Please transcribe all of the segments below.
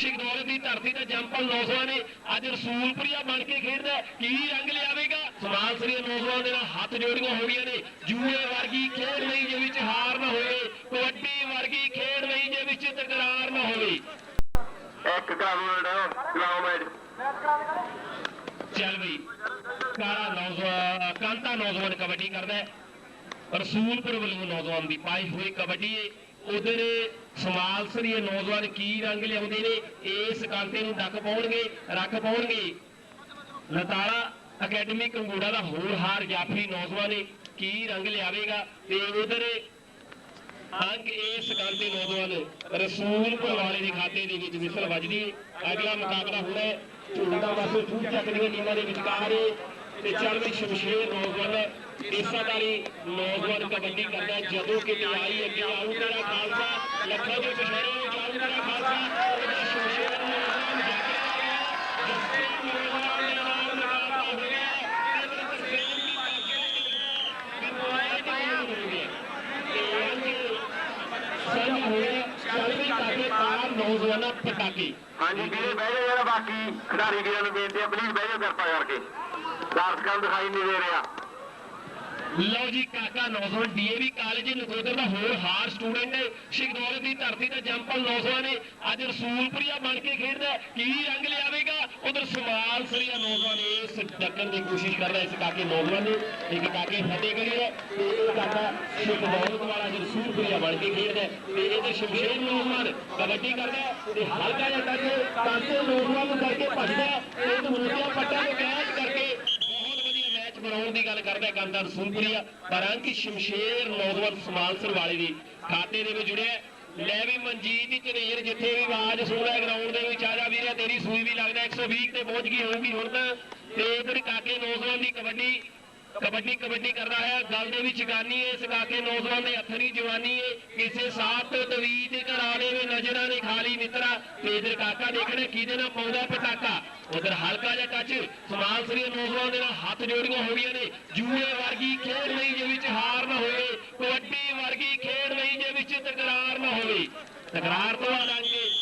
ਸ਼ਿਕਦੌਲੇ ਦੀ ਧਰਤੀ ਤੇ ਜੰਪਲ ਨੌਜਵਾਨ ਨੇ ਅੱਜ ਰਸੂਲਪੁਰੀਆ ਬਣ ਕੇ ਖੇਡਦਾ। ਕੀ ਰੰਗ ਲਿਆਵੇਗਾ? ਸਮਾਲ ਸ੍ਰੀ ਨੌਜਵਾਨ ਦੇ ਨਾਲ ਹੱਥ ਜੋੜੀਆਂ ਹੋ ਗਈਆਂ ਨੇ। ਜੂਏ ਵਰਗੀ ਖੇਡ ਨਹੀਂ ਜੇ ਵਿੱਚ ਹਾਰ ਨਾ ਹੋਵੇ। ਕਬੱਡੀ ਵਰਗੀ ਖੇਡ ਨਹੀਂ ਜੇ ਵਿੱਚ ਤਕਰਾਰ ਨਾ ਹੋਵੇ। ਇੱਕ ਚਲਾਓ ਮੈਚ। ਚੱਲ ਬਈ। ਕਾਲਾ ਨੌਜਵਾਨ ਕਾਂਤਾ ਨੌਜਵਾਨ ਕਬੱਡੀ ਕਰਦਾ ਰਸੂਲਪੁਰ ਵੱਲੋਂ ਨੌਜਵਾਨ ਦੀ ਪਾਈ ਹੋਈ ਕਬੱਡੀ ਹੈ ਉਧਰ ਸਮਾਲ ਨੌਜਵਾਨ ਕੀ ਰੰਗ ਲਿਆਉਂਦੇ ਨੇ? ਇਸ ਕਾਂਤੇ ਨੂੰ ਡੱਕ ਪਾਉਣਗੇ, ਰੱਖ ਪਾਉਣਗੇ। ਨਤਾਲਾ ਅਕੈਡਮੀ ਕੰਗੂੜਾ ਦਾ ਹੋਰ ਜਾਫੀ ਨੌਜਵਾਨ ਕੀ ਰੰਗ ਲਿਆਵੇਗਾ? ਤੇ ਉਧਰ ਅੰਕ ਇਸ ਕਾਂਤੇ ਨੌਜਵਾਨ ਰਸੂਲ ਵਾਲੇ ਦੇ ਖਾਤੇ ਦੇ ਵਿੱਚ ਵਿਸਲ ਵੱਜਦੀ ਹੈ। ਅਗਲਾ ਮੁਕਾਬਲਾ ਹੋਣਾ ਝੂਟਾ ਪਾਸੇ ਫੂਟ ਚੱਕਦੀਆਂ ਟੀਮਾਂ ਦੇ ਵਿਚਕਾਰ ਤੇ ਚੜ੍ਹਦੀ ਸ਼ਮਸ਼ੇਰ ਨੌਜਵਾਨ ਇਸਾਦਾਰੀ ਨੌਜਵਾਨ ਕਬੱਡੀ ਕਰਦਾ ਜਦੋਂ ਕਿਤੇ ਆਈ ਅੱਗੇ ਆਉ ਤੇਰਾ ਖਾਲਸਾ, ਲੱਖਾਂ ਦੇ ਪਛਾੜੇ ਵਿੱਚ ਆਉ ਤੇਰਾ ਖਾਲਸਾ। ਉਹਦਾ ਸ਼ਮਸ਼ੇਰ ਨੌਜਵਾਨ ਜੱਗ ਜੱਸੇ ਨੌਜਵਾਨ ਦੇ ਨਾਲ ਮੁਕਾਬਲਾ ਹੋ। ਗਿਆ ਦੀ ਨੌਜਵਾਨਾਂ ਪਟਾਕੇ। ਹਾਂਜੀ, ਵੀਰੇ, ਬਹਿ ਜਾਓ ਜਿਹੜਾ ਬਾਕੀ ਖਿਡਾਰੀ ਵੀਰਾਂ ਨੂੰ ਬੇਨਤੀ ਹੈ। ਪਲੀਜ਼ ਬਹਿ ਜਾਓ ਕਿਰਪਾ ਕਰਕੇ। ਦਰਸ਼ਕਾਂ ਦਿਖਾਈ ਨਹੀਂ ਦੇ ਰਿਹਾ। ਲਓ ਜੀ, ਕਾਕਾ ਨੌਜਵਾਨ ਡੀਏਵੀ ਕਾਲਜ ਨਕੋਦਰ ਦਾ ਹੋਰ ਹਾਰ ਸਟੂਡੈਂਟ ਹੈ ਸ਼ਿਕਦੌਲੇ ਦੀ ਧਰਤੀ ਦਾ ਜੰਪਲ ਨੌਜਵਾਨ ਹੈ ਅੱਜ ਰਸੂਲਪੁਰੀਆ ਬਣ ਕੇ ਖੇਡਦਾ ਕੀ ਰੰਗ ਲਿਆਵੇਗਾ? ਉਧਰ ਸਮਾਲ ਸਰੀਆ ਨੌਜਵਾਨ ਇਸ ਡੱਕਣ ਦੀ ਕੋਸ਼ਿਸ਼ ਕਰ ਰਿਹਾ ਇਸ ਕਾਕੇ ਨੌਜਵਾਨ ਨੇ, ਇੱਕ ਕਾਕੇ ਫਤਿਹਗੜੀ ਹੈ। ਤੇ ਇਹ ਕਾਕਾ ਸ਼ਿਕਦੌਲਤ ਵਾਲਾ ਅੱਜ ਰਸੂਲਪੁਰੀਆ ਬਣ ਕੇ ਖੇਡਦਾ ਤੇ ਇਹਦੇ ਸ਼ਮਸ਼ੇਰ ਨੌਜਵਾਨ ਕਬੱਡੀ ਕਰਦਾ ਤੇ ਹਲਕਾ ਜਿਹਾ ਟੱਚ ਕਾਕੇ ਨੌਜਵਾਨ ਨੂੰ ਕਰਕੇ ਭੱਜਦਾ ਤੇ ਇਹ ਪੱਟਾ ਨੂੰ ਕੈਚ ਮੈਚ ਦੀ ਗੱਲ ਕਰਦਾ ਕੰਦਾ ਰਸੂਲਪੁਰੀਆ ਪਰ ਅੰਕਿ ਸ਼ਮਸ਼ੇਰ ਨੌਜਵਾਨ ਸਮਾਲਸਰ ਵਾਲੇ ਦੀ ਖਾਤੇ ਦੇ ਵਿੱਚ ਜੁੜਿਆ ਹੈ। ਲੈ ਵੀ ਮਨਜੀਤ ਦੀ ਝਨੇਰ ਜਿੱਥੇ ਵੀ ਆਵਾਜ਼ ਸੁਣਦਾ ਗਰਾਊਂਡ ਦੇ ਵਿੱਚ ਆ ਜਾ ਵੀਰੇ, ਤੇਰੀ ਸੂਈ ਵੀ ਲੱਗਦਾ 120 ਤੇ ਪਹੁੰਚ ਗਈ ਹੋਊਗੀ ਹੁਣ ਤਾਂ ਤੇ ਇਧਰ ਕਾਕੇ ਨੌਜਵਾਨ ਦੀ ਕਬੱਡੀ ਕਬੱਡੀ ਕਬੱਡੀ ਕਰਦਾ ਹੈ ਗੱਲ ਦੇ ਵਿੱਚ ਗਾਨੀ ਹੈ। ਇਸ ਕਾਕੇ ਨੌਜਵਾਨ ਦੇ ਹੱਥ ਦੀ ਜਵਾਨੀ ਹੈ। ਕਿਸੇ ਸਾਥ ਤੋਂ ਤਵੀਜ ਘਰਾਣੇ ਵਿੱਚ ਨਜ਼ਰਾਂ ਨੇ ਖਾਲੀ ਮਿੱਤਰਾ। ਤੇ ਇਧਰ ਕਾਕਾ ਦੇਖਣਾ, ਕਿਹਦੇ ਨਾਲ ਪਾਉਂਦਾ ਪਟਾਕਾ? ਉਧਰ ਹਲਕਾ ਜਿਹਾ ਟੱਚ ਸਮਾਲ ਸ੍ਰੀ ਨੌਜਵਾਨ ਦੇ ਨਾਲ ਹੱਥ ਜੋੜੀਆਂ ਹੋ ਗਈਆਂ ਨੇ। ਜੂਏ ਵਰਗੀ ਖੇਡ ਨਹੀਂ ਜੇ ਵਿੱਚ ਹਾਰ ਨਾ ਹੋਵੇ। ਕਬੱਡੀ ਵਰਗੀ ਖੇਡ ਨਹੀਂ ਜੇ ਵਿੱਚ ਤਕਰਾਰ ਨਾ ਹੋਵੇ। ਤਕਰਾਰ ਤੋਂ ਬਾਅਦ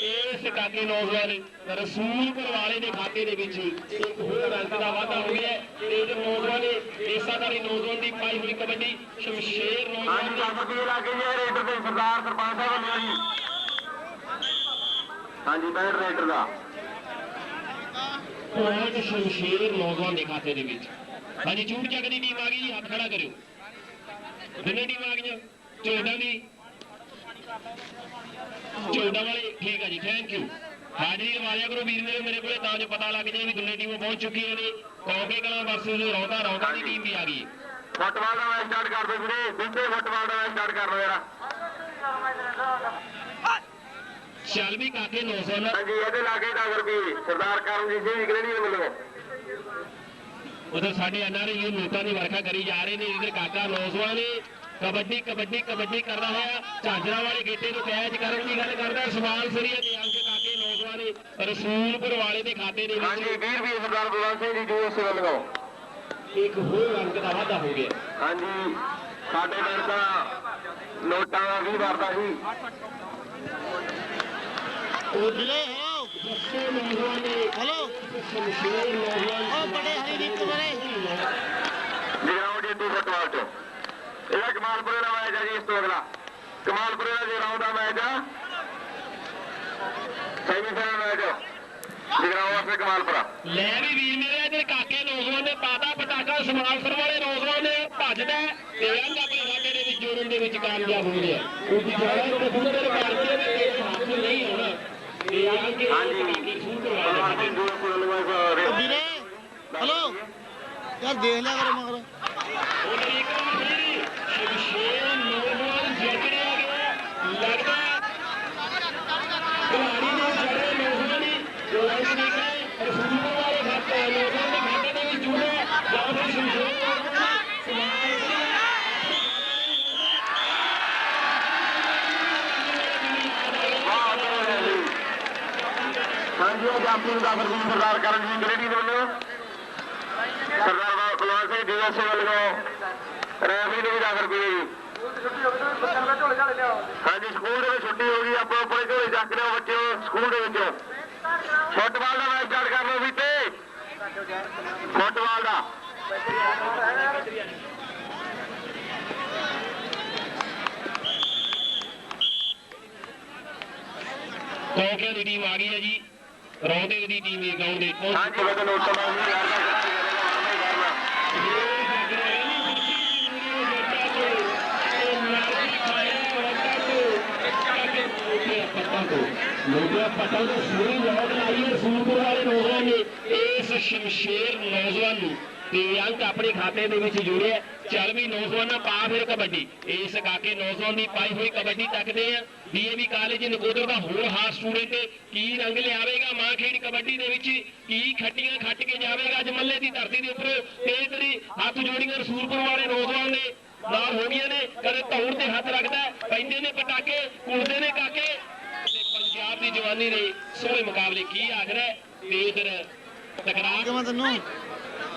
ਇਸ ਕਾਕੇ ਨੌਜਵਾਨ ਰਸੂਲਪੁਰ ਵਾਲੇ ਦੇ ਖਾਤੇ ਦੇ ਵਿੱਚ ਇੱਕ ਹੋਰ ਅੰਕ ਦਾ ਵਾਧਾ ਹੋ ਗਿਆ ਹੈ। ਤੇ ਇਹ ਨੌਜਵਾਨ ਨੇ ਪੇਸਾਦਾਰੀ ਨੌਜਵਾਨ ਦੀ ਪਾਈ ਹੋਈ ਕਬੱਡੀ ਸ਼ਮਸ਼ੇਰ ਨੌਜਵਾਨ ਹਾਂਜੀ ਦੀ ਜੱਟ ਕੀ ਲੱਗੇ ਜੀ ਰੇਡਰ ਦੇ ਸਰਦਾਰ ਸਰਪੰਚ ਸਾਹਿਬ ਵੱਲੋਂ ਜੀ? ਹਾਂਜੀ ਬੈਠ ਰੇਡਰ ਦਾ। ਪਹੁੰਚ ਸ਼ਮਸ਼ੇਰ ਨੌਜਵਾਨ ਦੇ ਖਾਤੇ ਦੇ ਵਿੱਚ। ਹਾਂਜੀ ਚੂੜ ਚੱਕ ਦੀ ਟੀਮ ਆ ਗਈ ਜੀ ਹੱਥ ਖੜਾ ਕਰਿਓ। ਦੋਨੇ ਟੀਮਾਂ ਆ ਗਈਆਂ ਚੋਦਾਂ ਦੀ ਚੋਦਾਂ ਵਾਲੇ ਠੀਕ ਆ ਜੀ ਥੈਂਕ ਯੂ ਹਾਜ਼ਰੀ ਲਵਾ ਲਿਆ ਕਰੋ ਵੀਰ ਮੇਰੇ ਮੇਰੇ ਕੋਲੇ ਤਾਂ ਜੋ ਪਤਾ ਲੱਗ ਜਾਏ ਵੀ ਦੋਨੇ ਟੀਮਾਂ ਪਹੁੰਚ ਚੁੱਕੀਆਂ ਨੇ। ਕੌਂਕੇ ਕਲਾਂ ਵਰਸਸ ਰੌਦਾ ਰੌਦਾ ਦੀ ਟੀਮ ਵੀ ਆ ਗਈ। ਹੈ ਫੁੱਟਬਾਲ ਦਾ ਮੈਚ ਸਟਾਰਟ ਕਰ ਦਿਓ ਵੀਰੇ ਸਿੱਧੇ ਫੁੱਟਬਾਲ ਦਾ ਮੈਚ ਸਟਾਰਟ ਕਰ ਲਓ ਯਾਰ ਚੱਲ ਵੀ ਕਾਕੇ 900 ਨਾਲ ਹਾਂਜੀ ਇਹਦੇ ਲਾਗੇ ਡਾਗਰ ਵੀ ਸਰਦਾਰ ਕਰਮਜੀਤ ਸਿੰਘ ਗ੍ਰੇਡੀ ਦੇ ਵੱਲੋਂ ਉਧਰ ਸਾਡੇ ਐਨਆਰਆਈ ਇਹ ਨੋਟਾਂ ਦੀ ਵਰਖਾ ਕਰੀ ਜਾ ਰਹੇ ਨੇ ਇਧਰ ਕਾਕਾ ਨੌਜਵਾਨ ਨੇ। ਕਬੱਡੀ ਕਬੱਡੀ ਕਬੱਡੀ ਕਰਦਾ ਹੋਇਆ। ਝਾਂਜਰਾ ਵਾਲੇ ਗੇਟੇ ਨੂੰ ਕੈਚ ਕਰਨ ਦੀ ਗੱਲ ਕਰਦਾ। ਸਮਾਲ ਸਰੀਆ ਦੇ ਅੰਕ ਕਾਕੇ ਨੌਜਵਾਨ ਰਸੂਲਪੁਰ ਵਾਲੇ ਦੇ ਖਾਤੇ ਦੇ ਹਾਂਜੀ ਵਿੱਚ ਵੀਰ ਵੀ ਸਰਦਾਰ ਬਲਵੰਤ ਸਿੰਘ ਜੀ ਜੋ ਉਸ ਵੱਲੋਂ ਇੱਕ ਹੋਰ ਅੰਕ ਦਾ ਵਾਧਾ ਹੋ ਗਿਆ। ਹਾਂਜੀ ਸਾਡੇ ਪਿੰਡ ਦਾ ਨੋਟਾਂ ਦਾ ਵੀ ਵਰਦਾ ਸੀ। ਉਹ ਜ਼ਿਲ੍ਹੇ ਹੋ ਹੈਲੋ। ਉਹ ਬੜੇ ਹਰੀ ਦੀਪ ਬੜੇ ਜਗਰਾਉਂ ਜੀ ਫੁੱਟਬਾਲ ਚ ਇਹਦਾ ਕਮਾਲਪੁਰੇ ਦਾ ਮੈਚ ਹੈ ਜੀ ਇਸ ਤੋਂ ਅਗਲਾ। ਕਮਾਲਪੁਰੇ ਦਾ ਜਗਰਾਉਂ ਦਾ ਮੈਚ ਆ ਸੈਮੀਫਾਈਨਲ ਮੈਚ। ਜਗਰਾਉਂ ਵਾਸਤੇ ਕਮਾਲਪੁਰਾ। ਲੈ ਵੀ ਵੀਰ ਮੇਰੇ ਇਧਰ ਕਾਕੇ ਨੌਜਵਾਨ ਨੇ ਪਾਤਾ ਪਟਾਕਾ ਸਮਾਲਸਰ ਵਾਲੇ ਨੌਜਵਾਨ ਨੇ ਭੱਜਦਾ ਤੇ ਆਪਣੇ ਵਾਟੇ ਦੇ ਵਿੱਚ ਜੋੜਨ ਦੇ ਵਿੱਚ ਕਾਮਯਾਬ ਹੋ ਗਿਆ। ਕਿਉਂਕਿ ਜਿਹੜਾ ਉਹ ਪੂਰੇ ਦੇ ਕਰਕੇ ਤੇਰੇ ਹੱਥ ਨਹੀਂ ਆਉਣਾ। ਤੇ ਆ ਕੇ ਹਾਂਜੀ ਸੂਟ ਉਸ ਵੱਲੋਂ ਵੀਰੇ ਹੈਲੋ ਯਾਰ ਦੇਖ ਲਿਆ ਕਰੋ ਮਗਰ ਉਹਨੇ ਇੱਕ ਵਾਰ ਫਿਰ ਸ਼ਮਸ਼ੇਰ ਨੌਜਵਾਨ ਜਿੱਤਿਆ ਗਿਆ ਲੱਗਦਾ ਖਿਡਾਰੀ ਨੇ ਜਿਹੜੇ ਨੌਜਵਾਨ ਨੇ ਜੋ ਇਸ ਨੇ ਕਹੇ ਰਸੂਲਪੁਰ ਵਾਲੇ ਖਾਤੇ ਨੌਜਵਾਨ ਦੇ ਖਾਤੇ ਦੇ ਵਿੱਚ ਜੁੜਿਆ ਜਾਂ ਫਿਰ ਸ਼ਮਸ਼ੇਰ ਨੌਜਵਾਨ ਸਮਾਜ ਹਾਂਜੀ ਉਹ ਜਾਪੀ ਦਾ ਬਰਗੂਨ ਸਰਦਾਰ ਕਰਮਜੀਤ ਗ੍ਰੇਡੀ ਦੇ ਵੱਲੋਂ। ਸਰਦਾਰ ਬਲਵੰਤ ਸਿੰਘ ਡੀਐਸਏ ਵੱਲੋਂ ਰੈਫਰੀ ਨੇ ਵੀ ਦਾਖਲ ਕੀਤੀ ਜੀ। ਹਾਂਜੀ, ਸਕੂਲ ਦੇ ਵਿੱਚ ਛੁੱਟੀ ਹੋ ਗਈ, ਆਪਾਂ ਉੱਪਰ ਝੋਲੇ ਚੱਕ ਲਿਓ ਬੱਚਿਓ, ਸਕੂਲ ਦੇ ਵਿੱਚੋਂ। ਫੁੱਟਬਾਲ ਦਾ ਮੈਚ ਸਟਾਰਟ ਕਰ ਲਓ ਵੀ ਫੁੱਟਬਾਲ ਦਾ। ਕੌਕਿਆਂ ਦੀ ਟੀਮ ਆ ਗਈ ਹੈ ਜੀ। ਰੌਂਦੇ ਦੀ ਟੀਮ ਇਹ ਗਾਉਂ ਦੇ ਪਹੁੰਚ ਹਾਂਜੀ ਬਦਨ ਉੱਤਮ ਮਾਰਨਾ ਹੀ ਕਰਨਾ ਲੋਕਾਂ ਪਟਲ ਤੋਂ ਸੂਰੀ ਲੋਕ ਲਾਈ ਹੈ। ਸੂਰਪੁਰ ਵਾਲੇ ਨੌਜਵਾਨ ਨੇ ਇਸ ਸ਼ਮਸ਼ੇਰ ਨੌਜਵਾਨ ਨੂੰ ਤੇ ਅੰਕ ਆਪਣੇ ਖਾਤੇ ਦੇ ਵਿੱਚ ਜੋੜਿਆ ਚੱਲ ਵੀ ਨੌਜਵਾਨਾਂ ਪਾ ਫਿਰ ਕਬੱਡੀ। ਇਸ ਕਾਕੇ ਨੌਜਵਾਨ ਦੀ ਪਾਈ ਹੋਈ ਕਬੱਡੀ ਤੱਕਦੇ ਆ। ਡੀਏਵੀ ਕਾਲਜ ਨਕੋਦਰ ਦਾ ਹੋਰ ਹਾਰ ਸਟੂਡੈਂਟ ਕੀ ਰੰਗ ਲਿਆਵੇਗਾ ਮਾਂ ਖੇਡ ਕਬੱਡੀ ਦੇ ਵਿੱਚ? ਕੀ ਖੱਟੀਆਂ ਖੱਟ ਕੇ ਜਾਵੇਗਾ ਅੱਜ ਮੱਲੇ ਦੀ ਧਰਤੀ ਦੇ ਉੱਪਰ? ਤੇ ਤੇਰੀ ਹੱਥ ਜੋੜੀਆਂ ਰਸੂਲਪੁਰ ਵਾਲੇ ਨੌਜਵਾਨ ਨੇ। ਨਾਲ ਹੋਣੀਆਂ ਨੇ, ਕਦੇ ਧੌਣ ਤੇ ਹੱਥ ਰੱਖਦਾ ਪੈਂਦੇ ਨੇ ਪਟਾਕੇ ਕੁਲਦੇ ਨੇ ਕਾਕੇ। ਤੇ ਪੰਜਾਬ ਦੀ ਜਵਾਨੀ ਦੇ ਸੋਹਣੇ ਮੁਕਾਬਲੇ ਕੀ ਆਖਦਾ ਹੈ? ਤੇ ਇਧਰ ਟਕਰਾਅ ਕਿ ਮੈਂ ਤੈਨੂੰ